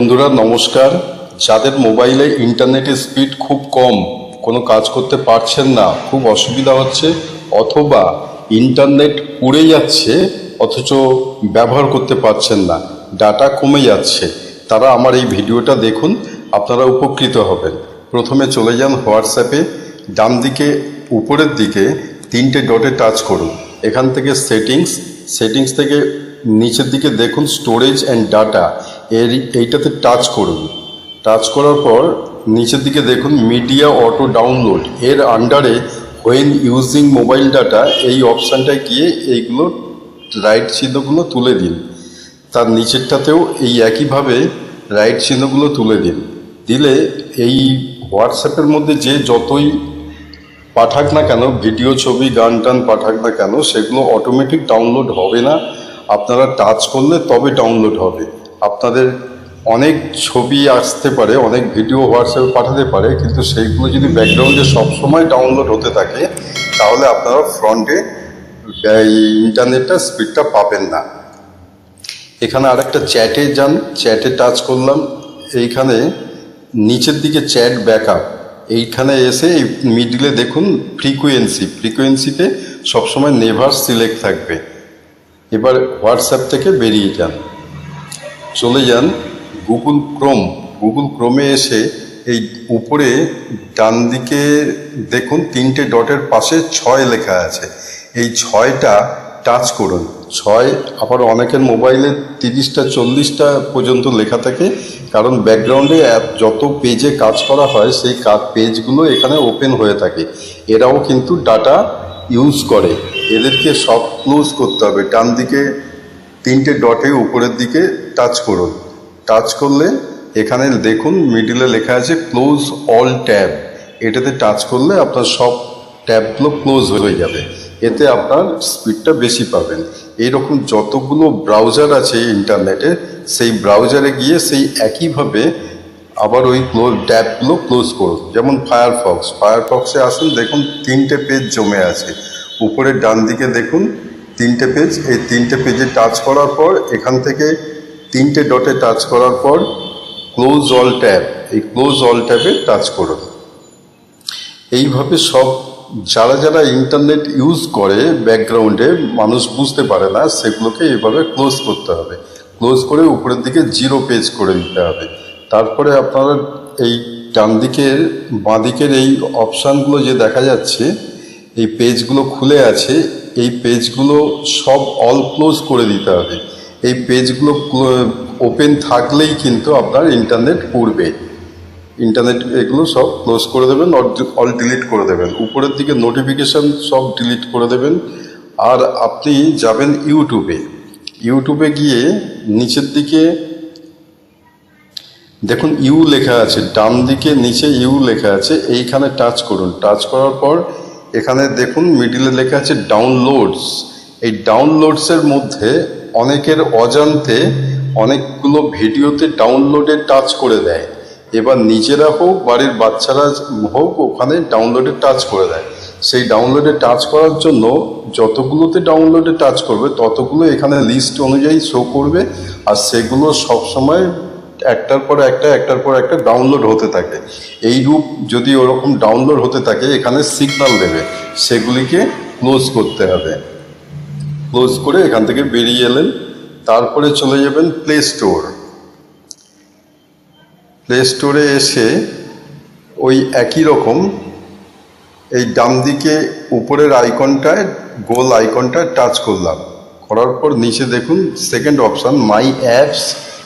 বন্ধুরা, নমস্কার। যাদের মোবাইলে ইন্টারনেটের স্পিড খুব কম, কোনো কাজ করতে পারছেন না, খুব অসুবিধা হচ্ছে, অথবা ইন্টারনেট উড়ে যাচ্ছে, অথচ ব্যবহার করতে পারছেন না, ডাটা কমে যাচ্ছে, তারা আমার এই ভিডিওটা দেখুন, আপনারা উপকৃত হবেন। প্রথমে চলে যান হোয়াটসঅ্যাপে, ডান দিকে, উপরের দিকে তিনটে ডটে টাচ করুন। এখান থেকে সেটিংস সেটিংস থেকে নিচের দিকে দেখুন, স্টোরেজ অ্যান্ড ডাটা। এর এইটাতে টাচ করুন। টাচ করার পর নিচের দিকে দেখুন মিডিয়া অটো ডাউনলোড এর আন্ডারে হোয়েন ইউজিং মোবাইল ডাটা এই অপশানটায় গিয়ে এইগুলো রাইট চিহ্নগুলো তুলে দিন। তার নিচেরটাতেও এই একইভাবে রাইট চিহ্নগুলো তুলে দিন। দিলে এই হোয়াটসঅ্যাপের মধ্যে যে যতই পাঠাক না কেন ভিডিও ছবি, গান টান পাঠাক না কেন, সেগুলো অটোমেটিক ডাউনলোড হবে না। আপনারা টাচ করলে তবে ডাউনলোড হবে। আপনাদের অনেক ছবি আসতে পারে, অনেক ভিডিও হোয়াটসঅ্যাপে পাঠাতে পারে, কিন্তু সেইগুলো যদি ব্যাকগ্রাউন্ডে সবসময় ডাউনলোড হতে থাকে, তাহলে আপনারা ফ্রন্টে ইন্টারনেটটা স্পিডটা পাবেন না। এখানে আরেকটা চ্যাটে যান, চ্যাটে টাচ করলাম, এইখানে নিচের দিকে চ্যাট ব্যাকআপ, এইখানে এসে এই মিডিলে দেখুন ফ্রিকোয়েন্সি, ফ্রিকোয়েন্সিতে সবসময় নেভার সিলেক্ট থাকবে। এবার হোয়াটসঅ্যাপ থেকে বেরিয়ে যান। চলে যান গুগল ক্রোম। গুগল ক্রোমে এসে এই উপরে ডান দিকে দেখুন তিনটে ডটের পাশে ছয় লেখা আছে। এই ছয়টা টাচ করুন। ছয় আবার অনেকের মোবাইলে তিরিশটা, চল্লিশটা পর্যন্ত লেখা থাকে। কারণ ব্যাকগ্রাউন্ডে অ্যাপ যত পেজে কাজ করা হয়, সেই পেজগুলো এখানে ওপেন হয়ে থাকে। এরাও কিন্তু ডাটা ইউজ করে। এদেরকে সব ক্লোজ করতে হবে। ডান দিকে তিনটে ডটে উপরের দিকে টাচ করুন। টাচ করলে এখানে দেখুন মিডিলে লেখা আছে ক্লোজ অল ট্যাব এটাতে টাচ করলে আপনার সব ট্যাবগুলো ক্লোজ হয়ে যাবে। এতে আপনার স্পিডটা বেশি পাবেন। এইরকম যতগুলো ব্রাউজার আছে ইন্টারনেটে সেই ব্রাউজারে গিয়ে সেই একইভাবে আবার ওই ক্লোজ ট্যাবগুলো ক্লোজ করুন। যেমন ফায়ারফক্স ফায়ারফক্সে আসুন, দেখুন তিনটে পেজ জমে আছে। উপরে ডান দিকে দেখুন তিনটে পেজ এই তিনটে পেজে টাচ করার পর, এখান থেকে তিনটে ডটে টাচ করার পর ক্লোজ অল ট্যাব এই ক্লোজ অল ট্যাবে টাচ করুন। এইভাবে সব, যারা যারা ইন্টারনেট ইউজ করে ব্যাকগ্রাউন্ডে মানুষ বুঝতে পারে না, সেগুলোকে এভাবে ক্লোজ করতে হবে। ক্লোজ করে উপরের দিকে জিরো পেজ করে দিতে হবে। তারপরে আপনারা এই ডান দিকের, বাঁ দিকের এই অপশানগুলো যে দেখা যাচ্ছে, এই পেজগুলো খুলে আছে এই পেজগুলো সব অল ক্লোজ করে দিতে হবে। এই পেজগুলো ওপেন থাকলেই কিন্তু আপনার ইন্টারনেট পড়বে। ইন্টারনেট এগুলো সব ক্লোজ করে দেবেন অল ডিলিট করে দেবেন। উপরের দিকে নোটিফিকেশান সব ডিলিট করে দেবেন। আর আপনি যাবেন ইউটিউবে। ইউটিউবে গিয়ে নিচের দিকে দেখুন ইউ লেখা আছে, ডান দিকে নিচে ইউ লেখা আছে, এইখানে টাচ করুন। টাচ করার পর এখানে দেখুন মিডিলে লেখা আছে ডাউনলোডস এই ডাউনলোডসের মধ্যে অনেকের অজান্তে অনেকগুলো ভিডিওতে ডাউনলোডে টাচ করে দেয়। এবার নিজেরা হোক, বাড়ির বাচ্চারা হোক, ওখানে ডাউনলোডে টাচ করে দেয়। সেই ডাউনলোডে টাচ করার জন্য যতগুলোতে ডাউনলোডে টাচ করবে, ততগুলো এখানে লিস্ট অনুযায়ী শো করবে, আর সেগুলো সবসময় একটার পর একটা, একটার পর একটা ডাউনলোড হতে থাকে। এই রূপ যদি ওরকম ডাউনলোড হতে থাকে, এখানে সিগনাল দেবে। সেগুলিকে ক্লোজ করতে হবে। ক্লোজ করে এখান থেকে বেরিয়ে এলেন, তারপরে চলে যাবেন প্লে স্টোর প্লে স্টোরে এসে ওই একই রকম এই ডান দিকে উপরের আইকনটায় গোল আইকনটায় টাচ করলাম। করার পর নিচে দেখুন second option my apps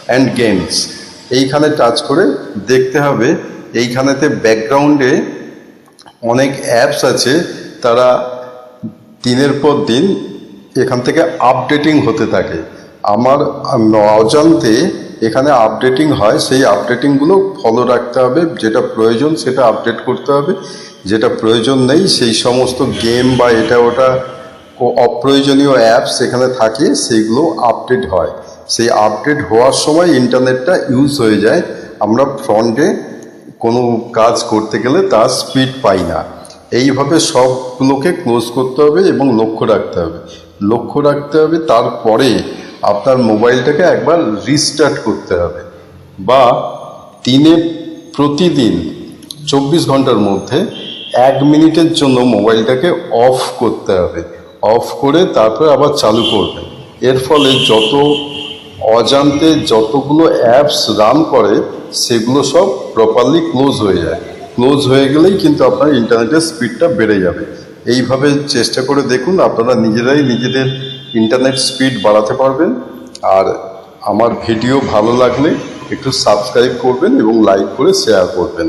and games এইখানে টাচ করে দেখতে হবে। এইখানেতে ব্যাকগ্রাউন্ডে অনেক অ্যাপস আছে, তারা দিনের পর দিন এখান থেকে আপডেটিং হতে থাকে। আমার অজান্তে এখানে আপডেটিং হয়, সেই আপডেটিংগুলো ফলো রাখতে হবে। যেটা প্রয়োজন সেটা আপডেট করতে হবে। যেটা প্রয়োজন নেই, সেই সমস্ত গেম বা এটা ওটা অপ্রয়োজনীয় অ্যাপস এখানে থাকে, সেইগুলো আপডেট হয়। সেই আপডেট হওয়ার সময় ইন্টারনেটটা ইউজ হয়ে যায়। আমরা ফ্রন্টে কোনো কাজ করতে গেলে তার স্পিড পাই না। এইভাবে সবগুলোকে ক্লোজ করতে হবে এবং লক্ষ্য রাখতে হবে। লক্ষ্য রাখতে হবে তারপরে আপনার মোবাইলটাকে একবার রিস্টার্ট করতে হবে। বা দিনে প্রতিদিন চব্বিশ ঘণ্টার মধ্যে এক মিনিটের জন্য মোবাইলটাকে অফ করতে হবে। অফ করে তারপরে আবার চালু করবে এর ফলে যত অজান্তে যতগুলো অ্যাপস রান করে, সেগুলো সব প্রপারলি ক্লোজ হয়ে যায়। ক্লোজ হয়ে গেলেই কিন্তু আপনার ইন্টারনেটের স্পিডটা বেড়ে যাবে। এইভাবে চেষ্টা করে দেখুন, আপনারা নিজেরাই নিজেদের ইন্টারনেট স্পিড বাড়াতে পারবেন। আর আমার ভিডিও ভালো লাগলে একটু সাবস্ক্রাইব করবেন এবং লাইক করে শেয়ার করবেন।